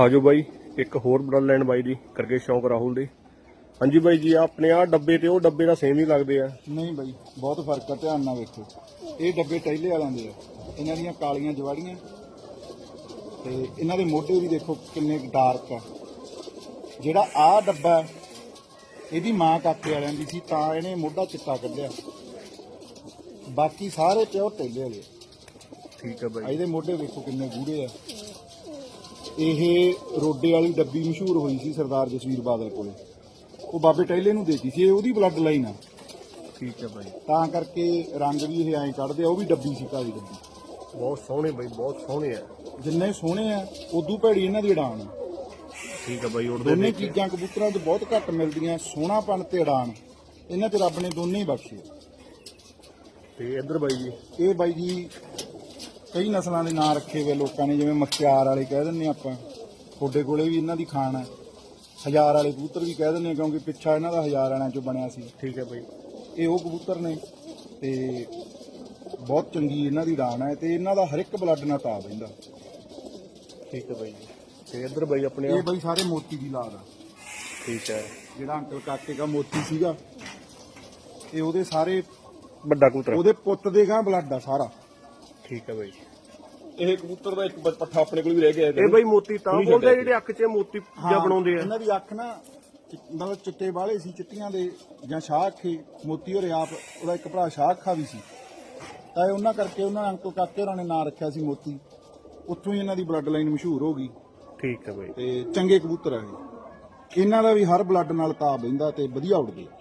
ਆਜੋ ਬਾਈ ਇੱਕ ਹੋਰ ਬਲੱਡ ਲਾਈਨ ਬਾਈ ਦੀ ਕਰਕੇ ਸ਼ੌਂਕ ਰਾਹੁਲ ਦੇ। ਹਾਂਜੀ ਬਾਈ ਜੀ ਆਪਣੇ ਆ ਡੱਬੇ ਤੇ ਉਹ ਡੱਬੇ ਦਾ ਸੇਮ ਹੀ ਲੱਗਦੇ ਆ। ਨਹੀਂ ਬਾਈ ਬਹੁਤ ਫ਼ਰਕ ਆ ਧਿਆਨ ਨਾਲ ਵੇਖੋ। ਇਹ ਡੱਬੇ ਟੈਲੇ ਵਾਲਿਆਂ ਦੇ ਆ। ਇਹਨਾਂ ਦੀਆਂ ਕਾਲੀਆਂ ਜਵਾੜੀਆਂ ਤੇ ਇਹਨਾਂ ਦੇ ਮੋਢੇ ਵੀ ਦੇਖੋ ਕਿੰਨੇ ਡਾਰਕ ਆ। ਜਿਹੜਾ ਆ ਡੱਬਾ ਇਹਦੀ ਮਾਂ ਕਾਕੇ ਵਾਲਿਆਂ ਦੀ ਸੀ ਤਾਂ ਇਹਨੇ ਮੋਢਾ ਚਿੱਟਾ ਕੱਢਿਆ। ਬਾਕੀ ਸਾਰੇ ਪਿਓ ਟੈਲੇ ਵਾਲੇ ਠੀਕ ਆ ਬਾਈ। ਇਹਦੇ ਮੋਢੇ ਵੇਖੋ ਕਿੰਨੇ ਗੂੜੇ ਆ। ਇਹ ਰੋਡੇ ਵਾਲੀ ਡੱਬੀ ਮਸ਼ਹੂਰ ਹੋਈ ਸੀ ਸਰਦਾਰ ਜਸਵੀਰ ਬਾਦਲ ਕੋਲੇ। ਉਹ ਬਾਬੇ ਟੈਲੇ ਨੂੰ ਦੇਤੀ ਸੀ ਇਹ ਉਹਦੀ ਬਲੱਡ ਲਾਈਨ ਆ। ਠੀਕ ਆ ਬਾਈ। ਤਾਂ ਕਰਕੇ ਰੰਗ ਵੀ ਇਹ ਐਂ ਕੱਢਦੇ ਆ ਉਹ ਵੀ ਡੱਬੀ ਸੀ ਕਾਲੀ ਡੱਬੀ। ਬਹੁਤ ਸੋਹਣੇ ਬਾਈ ਬਹੁਤ ਸੋਹਣੇ ਆ ਜਿੰਨੇ ਸੋਹਣੇ ਆ ਉਦੋਂ ਭੈੜੀ ਇਹਨਾਂ ਦੀ ਆ। ਠੀਕ ਆ ਬਾਈ ਉੜਦੇ ਦੋਨੇ ਦੇਖ। ਚੀਜ਼ਾਂ ਕਬੂਤਰਾਂ 'ਚ ਬਹੁਤ ਘੱਟ ਮਿਲਦੀਆਂ ਸੋਹਣਾਪਣ ਤੇ ਉਡਾਨ। ਇਹਨਾਂ 'ਚ ਰੱਬ ਨੇ ਦੋਨੇ ਹੀ ਬਖਸ਼ੇ। ਤੇ ਇੱਧਰ ਬਾਈ ਜੀ। ਇਹ ਬਾਈ ਜੀ ਕਈ ਨਸਲਾਂ ਦੇ ਨਾਂ ਰੱਖੇ ਹੋਏ ਲੋਕਾਂ ਨੇ ਜਿਵੇਂ ਮਖਿਆਰ ਵਾਲੇ ਕਹਿ ਦਿੰਨੇ ਆਪਾਂ। ਤੁਹਾਡੇ ਕੋਲੇ ਵੀ ਇਹਨਾਂ ਦੀ ਖਾਣ ਹੈ। ਹਜ਼ਾਰ ਵਾਲੇ ਕਬੂਤਰ ਵੀ ਕਹਿ ਦਿੰਨੇ ਕਿਉਂਕਿ ਪਿੱਛਾ ਇਹਨਾਂ ਦਾ ਹਜ਼ਾਰ ਵਾਲਿਆਂ 'ਚੋਂ ਬਣਿਆ ਸੀ। ਠੀਕ ਆ ਬਾਈ। ਇਹ ਉਹ ਕਬੂਤਰ ਨੇ ਤੇ ਬਹੁਤ ਚੰਗੀ ਇਹਨਾਂ ਦੀ ਉਡਾਨ ਹੈ ਤੇ ਇਹਨਾਂ ਦਾ ਹਰ ਇੱਕ ਬਲੱਡ ਨਾਲ ਤਾਬ ਰਹਿੰਦਾ ਠੀਕ ਆ ਬਾਈ। ਤੇ ਇੱਧਰ ਬਾਈ ਆਪਣੇ ਇਹ ਬਈ ਸਾਰੇ ਮੋਤੀ ਦੀ ਲਾਦ ਆ। ਠੀਕ ਹੈ। ਜਿਹੜਾ ਅੰਕਲ ਕਾਕੇ ਦਾ ਮੋਤੀ ਸੀਗਾ ਇਹ ਉਹਦੇ ਸਾਰੇ ਵੱਡਾ ਕਬੂਤਰ। ਉਹਦੇ ਪੁੱਤ ਦੇ ਗਾਂ ਬਲੱਡ ਆ ਸਾਰਾ। ਠੀਕ ਆ ਬਾਈ। ਇਹ ਕਬੂਤਰ ਦਾ ਇੱਕ ਪੱਠਾ ਆਪਣੇ ਕੋਲ ਵੀ ਰਹਿ ਗਿਆ ਇਹ ਬਾਈ ਮੋਤੀ ਤਾਂ ਬੋਲਦੇ ਆ ਜਿਹੜੇ ਅੱਖ 'ਚ ਮੋਤੀ ਜਿਹਾ ਬਣਾਉਂਦੇ ਆ। ਇਹਨਾਂ ਦੀ ਅੱਖ ਨਾ ਚਿ- ਮਤਲਬ ਚਿੱਟੇ ਵਾਲੇ ਸੀ ਚਿੱਟੀਆਂ ਦੇ ਜਾਂ ਸ਼ਾਹ ਅੱਖੇ ਮੋਤੀ ਹੋਰੇ ਆਪ ਉਹਦਾ ਇੱਕ ਭਰਾ ਸ਼ਾਹ ਅੱਖਾ ਵੀ ਸੀ। ਤਾਂ ਇਹ ਉਹਨਾਂ ਕਰਕੇ ਉਹਨਾਂ ਨੇ ਅੰਕਲ ਕਾਕੇ ਹੋਰਾਂ ਨੇ ਨਾਂ ਰੱਖਿਆ ਸੀ ਮੋਤੀ। ਉੱਥੋਂ ਹੀ ਇਹਨਾਂ ਦੀ ਬਲੱਡ ਲਾਈਨ ਮਸ਼ਹੂਰ ਹੋ ਗਈ। ਠੀਕ ਆ ਬਾਈ। ਤੇ ਚੰਗੇ ਕਬੂਤਰ ਆ ਇਹ। ਇਹਨਾਂ ਦਾ ਵੀ ਹਰ ਬਲੱਡ ਨਾਲ ਤਾਬ ਬਹਿੰਦਾ ਤੇ ਵਧੀਆ ਉੱਡਦੇ ਆ।